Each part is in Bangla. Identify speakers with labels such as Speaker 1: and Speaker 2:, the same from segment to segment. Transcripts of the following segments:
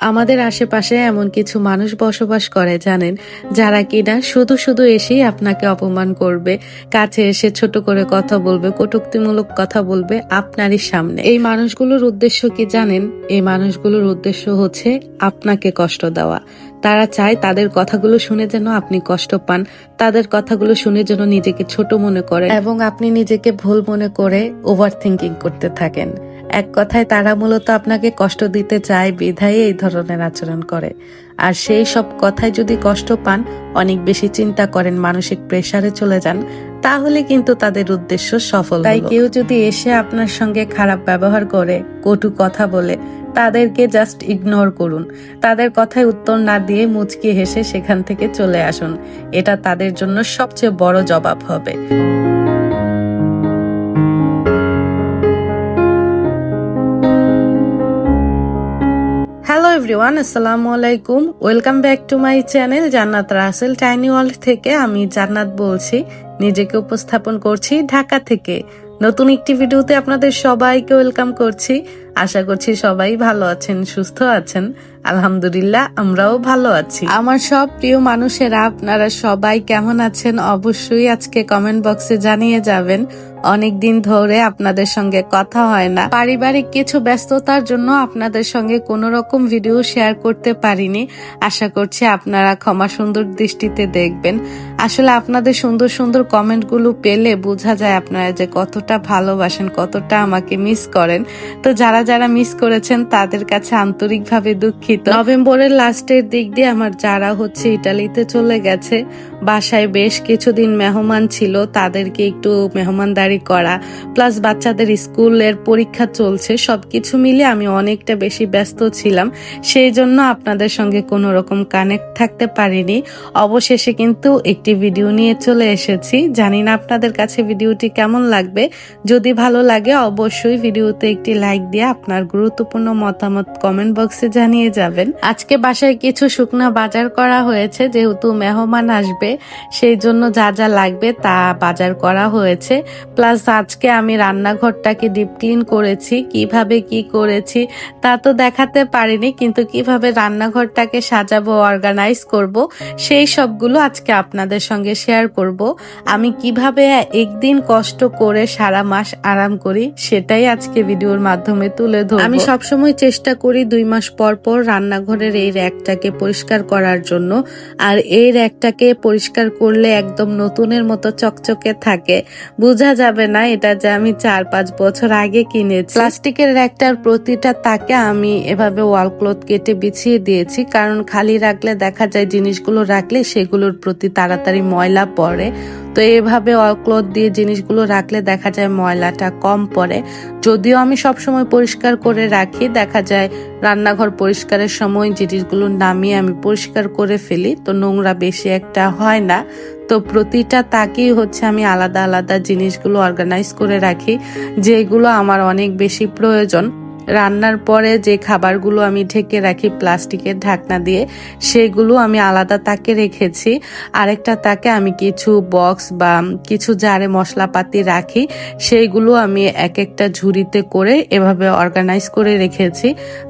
Speaker 1: আমাদের আশেপাশে এমন কিছু মানুষ বসবাস করে, জানেন, যারা কিনা শুধু শুধু এসেই আপনাকে অপমান করবে, কাছে এসে ছোট করে কথা বলবে, কটুক্তিমূলক কথা বলবে আপনারই সামনে। এই মানুষগুলোর উদ্দেশ্য কি জানেন? এই মানুষগুলোর উদ্দেশ্য হচ্ছে আপনাকে কষ্ট দেওয়া। তারা চায় তাদের কথাগুলো শুনে যেন আপনি কষ্ট পান, তাদের কথাগুলো শুনে যেন নিজেকে ছোট মনে করে। এবং আপনি নিজেকে ভুল মনে করে ওভার থিঙ্কিং করতে থাকেন। এক কথায় তারা মূলত আপনাকে কষ্ট দিতে চায়, বিধায় এই ধরনের আচরণ করে। আর সেই সব কথায় যদি কষ্ট পান, অনেক বেশি চিন্তা করেন, মানসিক প্রেসারে চলে যান তাহলে কিন্তু তাদের উদ্দেশ্য সফল তাই কেউ যদি এসে আপনার সঙ্গে খারাপ ব্যবহার করে কটু কথা বলে তাদেরকে জাস্ট ইগনোর করুন। তাদের কথায় উত্তর না দিয়ে মুচকি হেসে সেখান থেকে চলে আসুন। এটা তাদের জন্য সবচেয়ে বড় জবাব হবে। এভরিওয়ান আসসালামু আলাইকুম welcome back to my channel Jannat Rasel tiny world থেকে। আমি জান্নাত বলছি। নিজেকে উপস্থাপন করছি ঢাকা থেকে। নতুন একটি ভিডিওতে আপনাদের সবাইকে ওয়েলকাম করছি। আশা করছি সবাই ভালো আছেন, সুস্থ আছেন। আলহামদুলিল্লাহ, আমরাও ভালো আছি। আমার সব প্রিয় মানুষেরা, আপনারা সবাই কেমন আছেন অবশ্যই আজকে কমেন্ট বক্সে জানিয়ে যাবেন। অনেক দিন ধরে আপনাদের সঙ্গে কথা হয় না। পারিবারিক কিছু ব্যস্ততার জন্য আপনাদের সঙ্গে কোনো রকম ভিডিও শেয়ার করতে পারিনি। আশা করছি আপনারা ক্ষমা সুন্দর দৃষ্টিতে দেখবেন। আসলে আপনাদের সুন্দর সুন্দর কমেন্টগুলো পেলে বোঝা যায় আপনারা যে কতটা ভালোবাসেন, কতটা আমাকে মিস করেন। তো যারা যারা মিস করেছেন, তাদের কাছে আন্তরিকভাবে দুঃখিত নভেম্বরের লাস্টের দিক দিয়ে আমার যারা হচ্ছে ইটালিতে চলে গেছে, বাসায় বেশ কিছুদিন মেহমান ছিল, তাদেরকে একটু মেহমানদারি করা প্লাস বাচ্চাদের স্কুলের পরীক্ষা চলছে, সবকিছু মিলে আমি অনেকটা বেশি ব্যস্ত ছিলাম। সেই জন্য আপনাদের সঙ্গে কোনো রকম কানেক্ট থাকতে পারিনি। অবশেষে কিন্তু একটি ভিডিও নিয়ে চলে এসেছি। জানি না আপনাদের কাছে ভিডিওটি কেমন লাগবে। যদি ভালো লাগে, অবশ্যই ভিডিওতে একটি লাইক দিয়ে আপনার গুরুত্বপূর্ণ মতামত কমেন্ট বক্সে জানিয়ে যাবেন। আজকে বাসায় কিছু শুকনা বাজার করা হয়েছে, যেহেতু মেহমান আসবে, সেই জন্য যা যা লাগবে তা বাজার করা হয়েছে। প্লাস আজকে আমি রান্নাঘরটাকে ডিপ ক্লিন করেছি, কীভাবে কি করেছি তা তো দেখাতে পারিনি, কিন্তু কীভাবে রান্নাঘরটাকে সাজাবো অর্গানাইজ করব, সেই সবগুলো আজকে আপনাদের সঙ্গে শেয়ার করব। আমি কীভাবে একদিন কষ্ট করে সারা মাস আরাম করি, সেটাই আজকে ভিডিওর মাধ্যমে তুলে ধরব। আমি সবসময় চেষ্টা করি দুই মাস পর পর রান্নাঘরের এই র্যাকটাকে পরিষ্কার করার জন্য, আর এই র্যাকটাকে পরিষ্কার করলে একদম নতুনের মতো চকচকে থাকে। বোঝা যাবে না এটা যে আমি চার পাঁচ বছর আগে কিনেছি। প্লাস্টিকের র্যাকটার প্রতিটা তাকে আমি এভাবে ওয়াল ক্লথ কেটে বিছিয়ে দিয়েছি, কারণ খালি রাখলে দেখা যায় জিনিসগুলো রাখলে সেগুলোর প্রতি তাড়াতাড়ি ময়লা পড়ে। তো এভাবে ক্লথ দিয়ে জিনিসগুলো রাখলে দেখা যায় ময়লাটা কম পড়ে। যদিও আমি সবসময় পরিষ্কার করে রাখি, দেখা যায় রান্নাঘর পরিষ্কারের সময় জিনিসগুলো নামিয়ে আমি পরিষ্কার করে ফেলি, তো নোংরা বেশি একটা হয় না। তো প্রতিটা তাকেই হচ্ছে আমি আলাদা আলাদা জিনিসগুলো অর্গানাইজ করে রাখি, যেগুলো আমার অনেক বেশি প্রয়োজন। রান্নার পরে যে খাবারগুলো আমি ঢেকে রাখি প্লাস্টিকের ঢাকনা দিয়ে, সেগুলো আমি আলাদা তাকে রেখেছি। আরেকটা তাকে আমি কিছু বক্স বা কিছু জারে মশলাপাতি রাখি সেইগুলো আমি এক একটা ঝুড়িতে করে এভাবে অর্গানাইজ করে রেখেছি।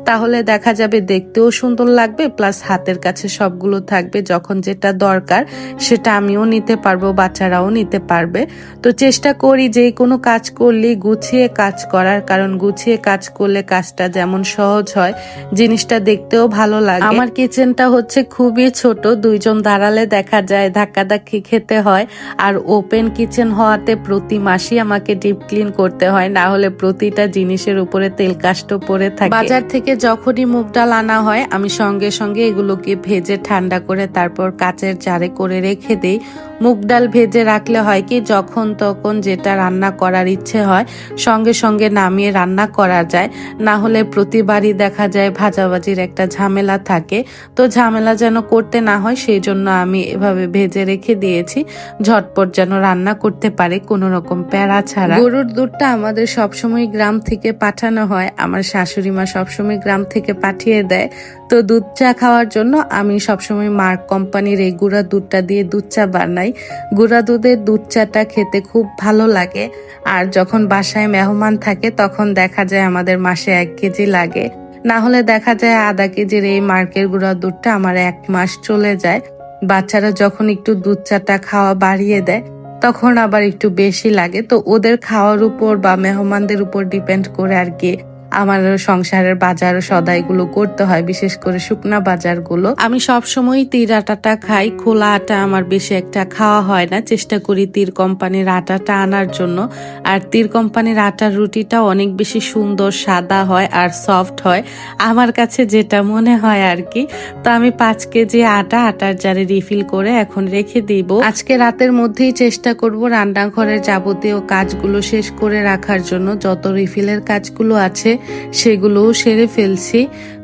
Speaker 1: তাহলে দেখা যাবে দেখতেও সুন্দর লাগবে প্লাস হাতের কাছে সবগুলো থাকবে যখন যেটা দরকার, সেটা আমিও নিতে পারব, বাচ্চারাও নিতে পারবে। তো চেষ্টা করি যে কোনো কাজ করলে গুছিয়ে কাজ করার, কারণ গুছিয়ে কাজ করলে কাজটা যেমন সহজ হয় জিনিসটা দেখতেও ভালো লাগে। আমার কিচেনটা হচ্ছে খুবই ছোট দুইজন দাঁড়ালে দেখা যায় ধাক্কাধাক্কি খেতে হয়। আর ওপেন কিচেন হওয়াতে প্রতি মাসই আমাকে ডিপ ক্লিন করতে হয় না হলে প্রতিটা জিনিসের উপরে তেল কাষ্ট পরে থাকে। বাজার থেকে যখনই মুগ ডাল আনা হয় আমি সঙ্গে সঙ্গে এগুলোকে ভেজে ঠান্ডা করে তারপর কাচের জারে করে রেখে দিই। মুগ ডাল ভেজে রাখলে হয় কি, যখন তখন যেটা রান্না করার ইচ্ছে হয়, সঙ্গে সঙ্গে নামিয়ে রান্না করা যায়। না হলে প্রতিবারই দেখা যায় ভাজাভাজির একটা ঝামেলা থাকে। তো ঝামেলা যেন করতে না হয়, সেই জন্য আমি এভাবে ভেজে রেখে দিয়েছি। ঝটপট যেন রান্না করতে পারে কোনো রকম প্যারা ছাড়া। গরুর দুধটা আমাদের সবসময় গ্রাম থেকে পাঠানো হয়। আমার শাশুড়ি মা সবসময় গ্রাম থেকে পাঠিয়ে দেয়। তো দুধ চা খাওয়ার জন্য আমি সবসময় মার্ক কোম্পানির এই গুঁড়া দুধটা দিয়ে দুধ চা বানাই। গুঁড়া দুধের দুধ চাটা খেতে খুব ভালো লাগে। আর যখন বাসায় মেহমান থাকে, তখন দেখা যায় আমাদের মাসে এক কেজি লাগে। না হলে দেখা যায় আধা কেজির এই মার্কের গুঁড়া দুধটা আমার এক মাস চলে যায়। বাচ্চারা যখন একটু দুধ চাটা খাওয়া বাড়িয়ে দেয়, তখন আবার একটু বেশি লাগে। তো ওদের খাওয়ার উপর বা মেহমানদের উপর ডিপেন্ড করে আর কি। আমার সংসারের বাজার সদাইগুলো করতে হয়, বিশেষ করে শুকনা বাজারগুলো। আমি সব সময় তীর আটাটা খাই, খোলা আটা আমার বেশি একটা খাওয়া হয় না, চেষ্টা করি তীর কোম্পানির আটাটা আনার জন্য। আর তীর কোম্পানির আটার রুটিটা অনেক বেশি সুন্দর, সাদা হয় আর সফট হয়, আমার কাছে যেটা মনে হয় আর কি। তো আমি পাঁচ কেজি আটা আটার জারে রিফিল করে এখন রেখে দিব। আজকে রাতের মধ্যেই চেষ্টা করব রান্নাঘরের যাবতীয় কাজগুলো শেষ করে রাখার জন্য, যত রিফিলের কাজগুলো আছে সেগুলোও সেরে ফেলছি।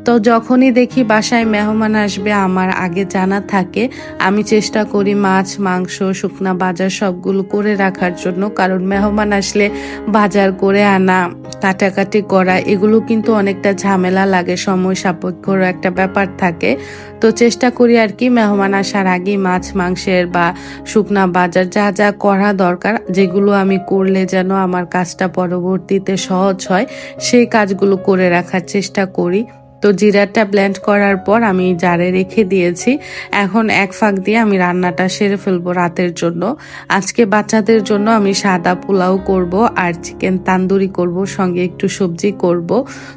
Speaker 1: তো যখনই দেখি বাসায় মেহমান আসবে, আমার আগে জানা থাকে। আমি চেষ্টা করি মাছ, মাংস, শুকনা বাজার সবগুলো করে রাখার জন্য, কারণ মেহমান আসলে বাজার করে আনা, কাটাকাটি করা, এগুলো কিন্তু অনেকটা ঝামেলা লাগে, সময় সাপেক্ষর একটা ব্যাপার থাকে। তো চেষ্টা করি আর কি মেহমান আসার আগে মাছ, মাংসের বা শুকনা বাজার যা যা করা দরকার, যেগুলো আমি করলে যেন আমার কাজটা পরবর্তীতে সহজ হয়, সেই কাজগুলো করে রাখার চেষ্টা করি। তো জিরাটা ব্লেন্ড করার পর আমি জারে রেখে দিয়েছি। এখন এক ফাঁক দিয়ে আমি রান্নাটা সেরে ফেলব রাতের জন্য। আজকে বাচ্চাদের জন্য আমি সাদা পোলাও করব আর চিকেন তান্দুরি করব, সঙ্গে একটু সবজি করব।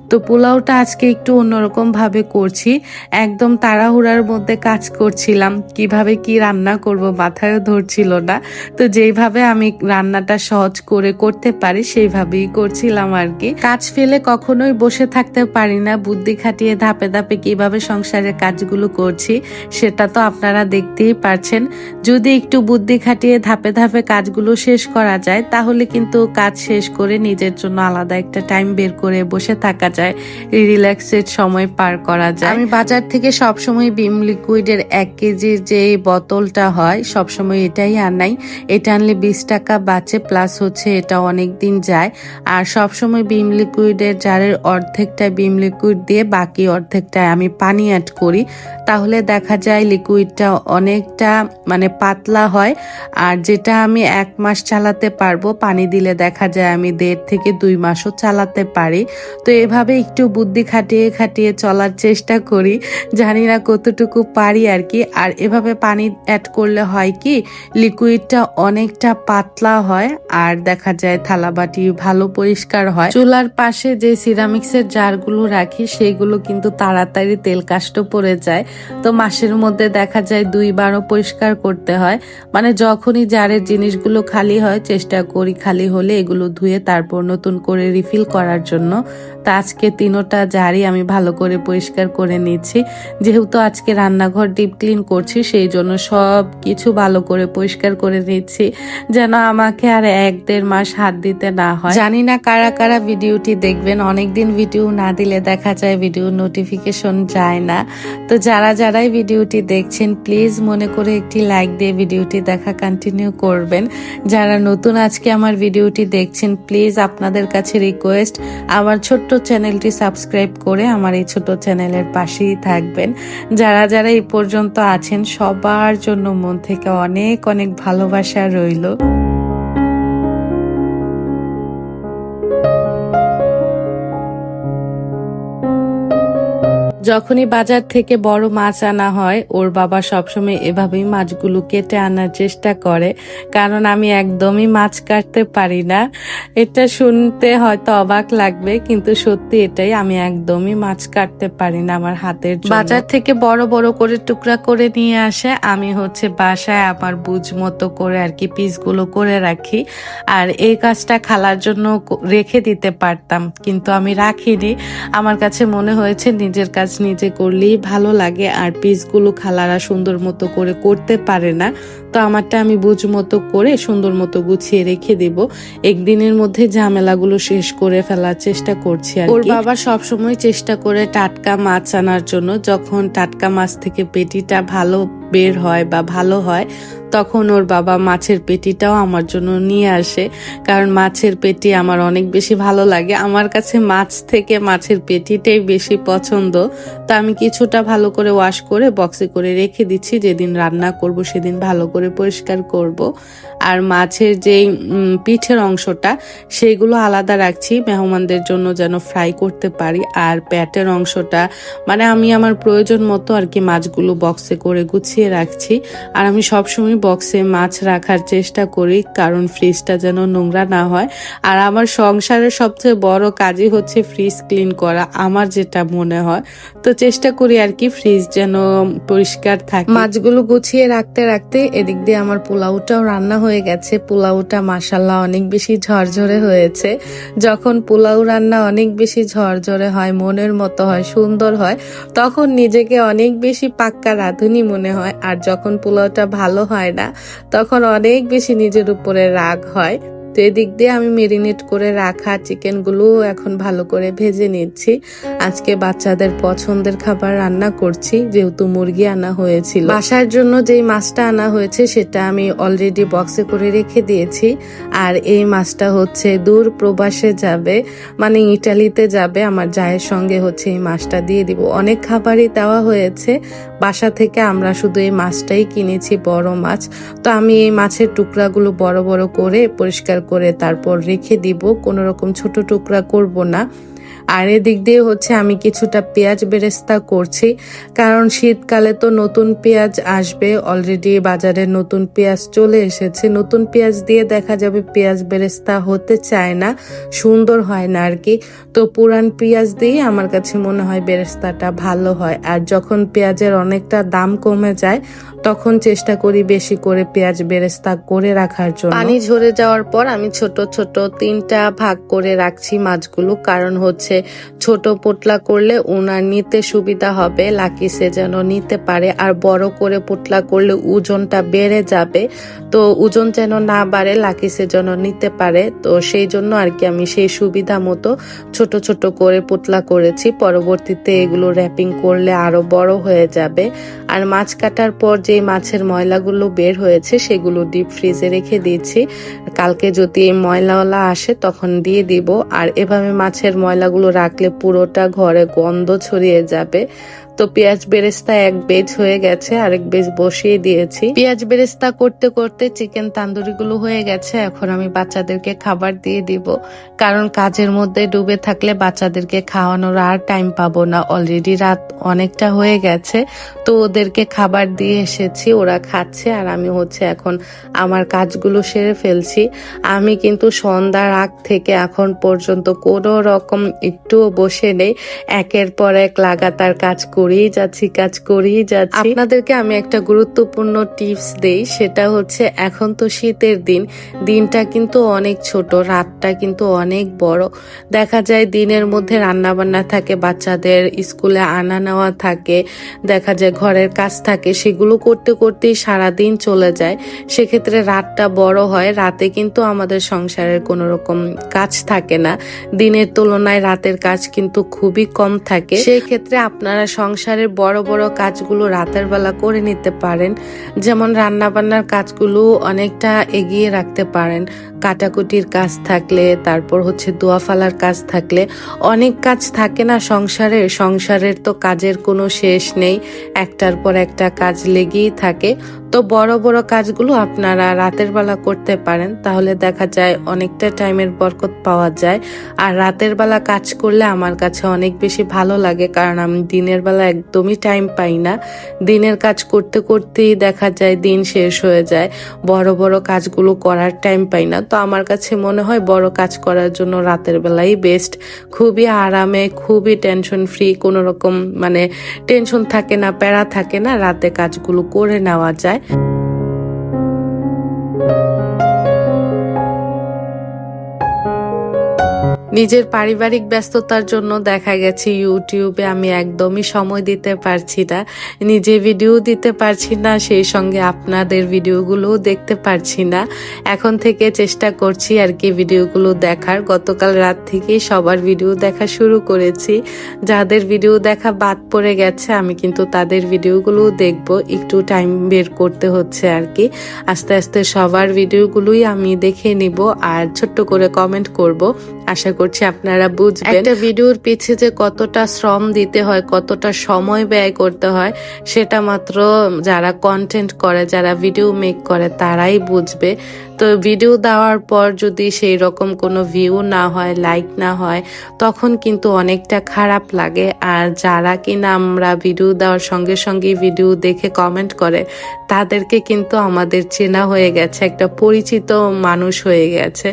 Speaker 1: তো পোলাওটা আজকে একটু অন্যরকমভাবে করছি। একদম তাড়াহুড়ার মধ্যে কাজ করছিলাম। কীভাবে কি রান্না করব মাথায় ধরছিল না। তো যেইভাবে আমি রান্নাটা সহজ করে করতে পারি, সেইভাবেই করছিলাম আর কি। কাজ ফেলে কখনোই বসে থাকতে পারি না। বুদ্ধি খাটিয়ে ধাপে ধাপে কীভাবে সংসারের কাজগুলো করছি, সেটা তো আপনারা দেখতেই পারছেন। যদি একটু বুদ্ধি খাটিয়ে ধাপে ধাপে কাজগুলো শেষ করা যায়, তাহলে কিন্তু কাজ শেষ করে নিজের জন্য আলাদা একটা টাইম বের করে বসে থাকা যায়, রিল্যাক্সের সময় পার করা যায়। আমি বাজার থেকে সবসময় বিম লিকুইডের এক কেজির যে বোতলটা হয়, সবসময় এটাই আনাই। এটা আনলে বিশ টাকা বাঁচে, প্লাস হচ্ছে এটা অনেক দিন যায়। আর সবসময় বিম লিকুইডের জারের অর্ধেকটা বিম লিকুইড দিয়ে বাকি অর্ধেকটায় আমি পানি অ্যাড করি, তাহলে দেখা যায় লিকুইডটা অনেকটা মানে পাতলা হয়। আর যেটা আমি এক মাস চালাতে পারব, পানি দিলে দেখা যায় আমি দেড় থেকে দুই মাসও চালাতে পারি। তো এভাবে একটু বুদ্ধি খাটিয়ে খাটিয়ে চলার চেষ্টা করি, জানি না কতটুকু পারি আর কি। আর এভাবে পানি অ্যাড করলে হয় কি লিকুইডটা অনেকটা পাতলা হয়, আর দেখা যায় থালাবাটি ভালো পরিষ্কার হয়। চুলার পাশে যে সিরামিক্সের জারগুলো রাখি, সেগুলো কিন্তু তাড়াতাড়ি তেল কাষ্ট পড়ে যায়। তো মাসের মধ্যে দেখা যায় দুইবারও পরিষ্কার করতে হয়। মানে যখনই জারের জিনিসগুলো খালি হয়, চেষ্টা করি খালি হলে এগুলো ধুয়ে তারপর নতুন করে রিফিল করার জন্য। তা আজকে তিনোটা জারই আমি ভালো করে পরিষ্কার করে নিচ্ছি যেহেতু আজকে রান্নাঘর ডিপ ক্লিন করছি, সেই জন্য সব কিছু ভালো করে পরিষ্কার করে নিচ্ছি যেন আমাকে আর এক দেড় মাস হাত দিতে না হয়। জানি না কারা কারা ভিডিওটি দেখবেন, অনেকদিন ভিডিও না দিলে দেখা যায় ভিডিও নোটিফিকেশন যায় না। তো যারা যারাই ভিডিওটি দেখছেন প্লিজ মনে করে একটি লাইক দিয়ে ভিডিওটি দেখা কন্টিনিউ করবেন। যারা নতুন আজকে আমার ভিডিওটি দেখছেন প্লিজ আপনাদের কাছে রিকোয়েস্ট আমার ছোট্ট চ্যানেলটি সাবস্ক্রাইব করে আমার এই ছোট চ্যানেলের পাশেই থাকবেন। যারা যারা এই পর্যন্ত আছেন, সবার জন্য মন থেকে অনেক অনেক ভালোবাসা রইল। যখনই বাজার থেকে বড় মাছ আনা হয়, ওর বাবা সবসময় এভাবেই মাছগুলো কেটে আনার চেষ্টা করে, কারণ আমি একদমই মাছ কাটতে পারি না। এটা শুনতে হয়তো অবাক লাগবে, কিন্তু সত্যি এটাই, আমি একদমই মাছ কাটতে পারি না আমার হাতের বাজার থেকে বড় বড় করে টুকরা করে নিয়ে আসে, আমি হচ্ছে বাসায় আমার বুঝ মতো করে আর কি পিসগুলো করে রাখি, আর এই কাজটা খালার জন্য রেখে দিতে পারতাম, কিন্তু আমি রাখিনি। আমার কাছে মনে হয়েছে নিজের কাজ নিজে করলেই ভালো লাগে আর পিসগুলো খালারা সুন্দর মতো করে করতে পারে না। তো আমারটা আমি বুঝ মতো করে সুন্দর মতো গুছিয়ে রেখে দেব। একদিনের মধ্যে ঝামেলাগুলো শেষ করে ফেলার চেষ্টা করছি আর ওর বাবা সবসময় চেষ্টা করে টাটকা মাছ আনার জন্য। যখন টাটকা মাছ থেকে পেটিটা ভালো বের হয় বা ভালো হয় তখন ওর বাবা মাছের পেটিটাও আমার জন্য নিয়ে আসে, কারণ মাছের পেটি আমার অনেক বেশি ভালো লাগে। আমার কাছে মাছ থেকে মাছের পেটিটাই বেশি পছন্দ। তো আমি কিছুটা ভালো করে ওয়াশ করে বক্সে করে রেখে দিচ্ছি, যেদিন রান্না করব সেদিন ভালো করে পরিষ্কার করব। আর মাছের যেই পিঠের অংশটা সেইগুলো আলাদা রাখছি, মেহমানদের জন্য যেন ফ্রাই করতে পারি। আর প্যাটের অংশটা মানে আমি আমার প্রয়োজন মতো আর কি মাছগুলো বক্সে করে গুছিয়ে রাখছি। আর আমি সবসময় বক্সে মাছ রাখার চেষ্টা করি, কারণ ফ্রিজটা যেন নোংরা না হয়। আর আমার সংসারের সবচেয়ে বড় কাজই হচ্ছে ফ্রিজ ক্লিন করা, আমার যেটা মনে হয়। তো চেষ্টা করি আর কি ফ্রিজ যেন পরিষ্কার থাকে। মাছগুলো গুছিয়ে রাখতে রাখতে এদিক দিয়ে আমার পোলাওটাও রান্না হয়ে গেছে। পোলাওটা মাসাল্লাহ অনেক বেশি ঝরঝরে হয়েছে। যখন পোলাও রান্না অনেক বেশি ঝরঝরে হয়, মনের মতো হয়, সুন্দর হয়, তখন নিজেকে অনেক বেশি পাক্কা রাঁধুনি মনে হয়। আর যখন পোলাওটা ভালো হয় না। তখন অনেক বেশি নিজের উপরে রাগ হয়। তো এদিক দিয়ে আমি মেরিনেট করে রাখা চিকেনগুলো এখন ভালো করে ভেজে নিচ্ছি। আজকে বাচ্চাদের পছন্দের খাবার রান্না করছি, যেহেতু মুরগি আনা হয়েছিল। বাসার জন্য যেই মাছটা আনা হয়েছে, সেটা আমি অলরেডি বক্সে করে রেখে দিয়েছি। আর এই মাছটা হচ্ছে দূর প্রবাসে যাবে মানে ইটালিতে যাবে, আমার জায়ের সঙ্গে হচ্ছে এই মাছটা দিয়ে দিব। অনেক খাবারই দেওয়া হয়েছে, বাসা থেকে আমরা শুধু এই মাছটাই কিনেছি বড় মাছ। তো আমি এই মাছের টুকরাগুলো বড় বড় করে পরিষ্কার করে তারপর রেখে দিব কোনো রকম ছোট টুকরা করব না। আর এদিক দিয়ে হচ্ছে আমি কিছুটা পেঁয়াজ বেরেস্তা করছি, কারণ শীতকালে তো নতুন পেঁয়াজ আসবে অলরেডি বাজারে নতুন পেঁয়াজ চলে এসেছে। নতুন পেঁয়াজ দিয়ে দেখা যাবে পেঁয়াজ বেরেস্তা হতে চায় না, সুন্দর হয় না আর কি। তো পুরান পেঁয়াজ দিয়ে আমার কাছে মনে হয় বেরেস্তাটা ভালো হয়। আর যখন পেঁয়াজের অনেকটা দাম কমে যায়, তখন চেষ্টা করি বেশি করে পেঁয়াজ বেরেস্তা করে রাখার জন্য। পানি ঝরে যাওয়ার পর আমি ছোট ছোট তিনটা ভাগ করে রাখছি মাছগুলো, কারণ হচ্ছে ছোট পোটলা করলে ওনার নিতে সুবিধা হবে। লাকিসে যেন নিতে পারে আর বড় করে পোটলা করলে ওজনটা বেড়ে যাবে। তো ওজন যেন না বাড়ে, লাকি সে যেন নিতে পারে। তো সেই জন্য আর কি আমি সেই সুবিধা মতো ছোট ছোট করে পোটলা করেছি। পরবর্তীতে এগুলো র্যাপিং করলে আরও বড় হয়ে যাবে। আর মাছ কাটার পর যে মাছের ময়লাগুলো বের হয়েছে, সেগুলো ডিপ ফ্রিজে রেখে দিয়েছি। কালকে যদি এই ময়লাওয়ালা আসে, তখন দিয়ে দিব। আর এভাবে মাছের ময়লাগুলো রাখলে পুরোটা ঘরে গন্ধ ছড়িয়ে যাবে। তো পেঁয়াজ বেরেস্তা এক বেজ হয়ে গেছে, আরেক বেজ বসিয়ে দিয়েছি। পেঁয়াজ বেরেস্তা করতে করতে চিকেন তান্দুরি গুলো হয়ে গেছে, এখন আমি বাচ্চাদেরকে খাবার দিয়ে দিব। কারণ কাজের মধ্যে ডুবে থাকলে বাচ্চাদেরকে খাওয়ানোর আর টাইম পাবো না, অলরেডি রাত অনেকটা হয়ে গেছে। তো ওদেরকে খাবার দিয়ে এসেছি, ওরা খাচ্ছে, আর আমি হচ্ছে এখন আমার কাজগুলো সেরে ফেলছি। আমি কিন্তু সন্ধ্যার আগ থেকে এখন পর্যন্ত কোনো রকম একটুও বসে নেই। একের পর এক লাগাতার কাজ করেই যাচ্ছি কাজ করেই যাচ্ছি। আপনাদেরকে আমি একটা গুরুত্বপূর্ণ টিপস দেই সেটা হচ্ছে এখন তো শীতের দিন দিনটা কিন্তু অনেক ছোট রাতটা কিন্তু অনেক বড়। দেখা যায় দিনের মধ্যে রান্না বান্না থাকে বাচ্চাদের স্কুলে আনা নেওয়া থাকে দেখা যায় ঘরের কাজ থাকে সেগুলো করতে করতেই সারা দিন চলে যায়। সেক্ষেত্রে রাতটা বড় হয় রাতে কিন্তু আমাদের সংসারের কোনো রকম কাজ থাকে না। দিনের তুলনায় রাতের কাজ কিন্তু খুবই কম থাকে। সেই ক্ষেত্রে আপনারা সংসারের বড় বড় কাজগুলো রাতের বেলা করে নিতে পারেন। যেমন রান্না বান্নার কাজগুলো অনেকটা এগিয়ে রাখতে পারেন। কাটাকুটির কাজ থাকলে, তারপর হচ্ছে দোয়া ফালার কাজ থাকলে। অনেক কাজ থাকে না সংসারে, সংসারের তো কাজের কোনো শেষ নেই। একটার পর একটা কাজ লেগেই থাকে। তো বড় বড় কাজগুলো আপনারা রাতের বেলা করতে পারেন। তাহলে দেখা যায় অনেকটা টাইমের বরকত পাওয়া যায়। আর রাতের বেলা কাজ করলে আমার কাছে অনেক বেশি ভালো লাগে, কারণ আমি দিনের বেলা একদমই টাইম পাই না। দিনের কাজ করতে করতেই দেখা যায় দিন শেষ হয়ে যায়। বড় বড় কাজগুলো করার টাইম পাই না। তো আমার কাছে মনে হয় বড় কাজ করার জন্য রাতের বেলাই বেস্ট খুবই আরামে, খুবই টেনশন ফ্রি কোনো রকম মানে টেনশন থাকে না, প্যারা থাকে না, রাতে কাজগুলো করে নেওয়া যায়। নিজের পারিবারিক ব্যস্ততার জন্য দেখা গেছে ইউটিউবে আমি একদমই সময় দিতে পারছি না, নিজে ভিডিও দিতে পারছি না, সেই সঙ্গে আপনাদের ভিডিওগুলোও দেখতে পারছি না। এখন থেকে চেষ্টা করছি আর কি ভিডিওগুলো দেখার। গতকাল রাত থেকেই সবার ভিডিও দেখা শুরু করেছি। যাদের ভিডিও দেখা বাদ পড়ে গেছে, আমি কিন্তু তাদের ভিডিওগুলো দেখব। একটু টাইম বের করতে হচ্ছে আর কি। আস্তে আস্তে সবার ভিডিওগুলোই আমি দেখে নিব আর ছোট্ট করে কমেন্ট করব। আশা করছি, আপনারা বুঝবেন। একটা ভিডিওর পিছে যে কতটা শ্রম দিতে হয়, কতটা সময় ব্যয় করতে হয়, সেটা মাত্র যারা কন্টেন্ট করে, যারা ভিডিও মেক করে, তারাই বুঝবে। তো ভিডিও দেওয়ার পর যদি সেই রকম কোনো ভিউ না হয় লাইক না হয়, তখন কিন্তু অনেকটা খারাপ লাগে। আর যারা কিনা আমরা ভিডিও দেওয়ার সঙ্গে সঙ্গে ভিডিও দেখে কমেন্ট করে, তাদেরকে কিন্তু আমাদের চেনা হয়ে গেছে, একটা পরিচিত মানুষ হয়ে গেছে।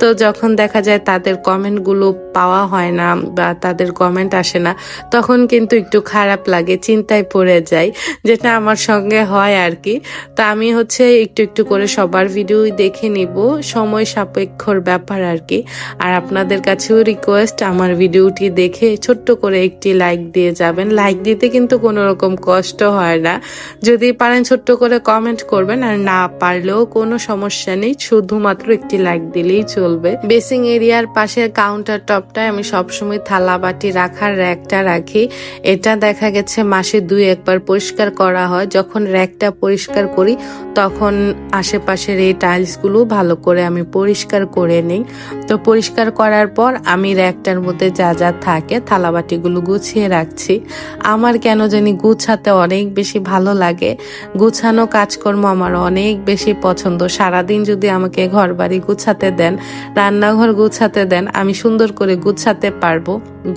Speaker 1: তো যখন দেখা যায় তাদের কমেন্টগুলো পাওয়া হয় না বা তাদের কমেন্ট আসে না, তখন কিন্তু একটু খারাপ লাগে, চিন্তায় পড়ে যায় যেটা আমার সঙ্গে হয় আর কি। তা আমি হচ্ছে একটু একটু করে সবার ভিডিও দেখে। নিব। সময় সাপেক্ষর ব্যাপার আর কি। আর আপনাদের কাছেও রিকোয়েস্ট আমার ভিডিওটি দেখে ছোট্ট করে একটি লাইক দিয়ে যাবেন। লাইক দিতে কিন্তু কোনো রকম কষ্ট হয় না। যদি পারেন ছোট্ট করে কমেন্ট করবেন, আর না পারলেও কোনো সমস্যা নেই। শুধুমাত্র একটি লাইক দিলেই চলবে। বেসিং এরিয়ার পাশের কাউন্টার টপটায় আমি সবসময় থালা বাটি রাখার র্যাকটা রাখি। এটা দেখা গেছে মাসে দুই, একবার পরিষ্কার করা হয়। যখন র্যাকটা পরিষ্কার করি, তখন আশেপাশের এই টাইলসগুলো ভালো করে আমি পরিষ্কার করে নিই। তো পরিষ্কার করার পর আমি র্যাকটার মধ্যে যা যা থাকে থালাবাটিগুলো গুছিয়ে রাখছি। আমার কেন জানি গুছাতে অনেক বেশি ভালো লাগে। গুছানো কাজকর্ম আমার অনেক বেশি পছন্দ। সারাদিন যদি আমাকে ঘর বাড়ি গুছাতে দেন, রান্নাঘর গুছাতে দেন, আমি সুন্দর করে গুছাতে পারব।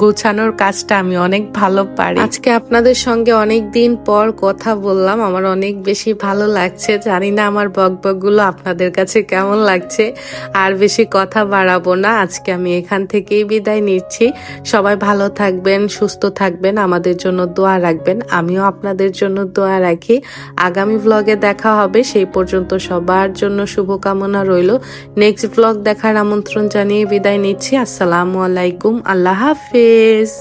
Speaker 1: গোছানোর কাজটা আমি অনেক ভালো পারি। আজকে আপনাদের সঙ্গে অনেক দিন পর কথা বললাম, আমার অনেক বেশি ভালো লাগছে। জানি না আমার বকবকগুলো আপনাদের কাছে কেমন লাগছে, আর বেশি কথা বাড়াবো না। আজকে আমি এখান থেকেই বিদায় নিচ্ছি। সবাই ভালো থাকবেন, সুস্থ থাকবেন, আমাদের জন্য দোয়া রাখবেন। আমিও আপনাদের জন্য দোয়া রাখি। আগামী ব্লগে দেখা হবে, সেই পর্যন্ত সবার জন্য শুভকামনা রইল। নেক্সট ব্লগ দেখার আমন্ত্রণ জানিয়ে বিদায় নিচ্ছি। আসসালামু আলাইকুম, আল্লাহ হাফিজ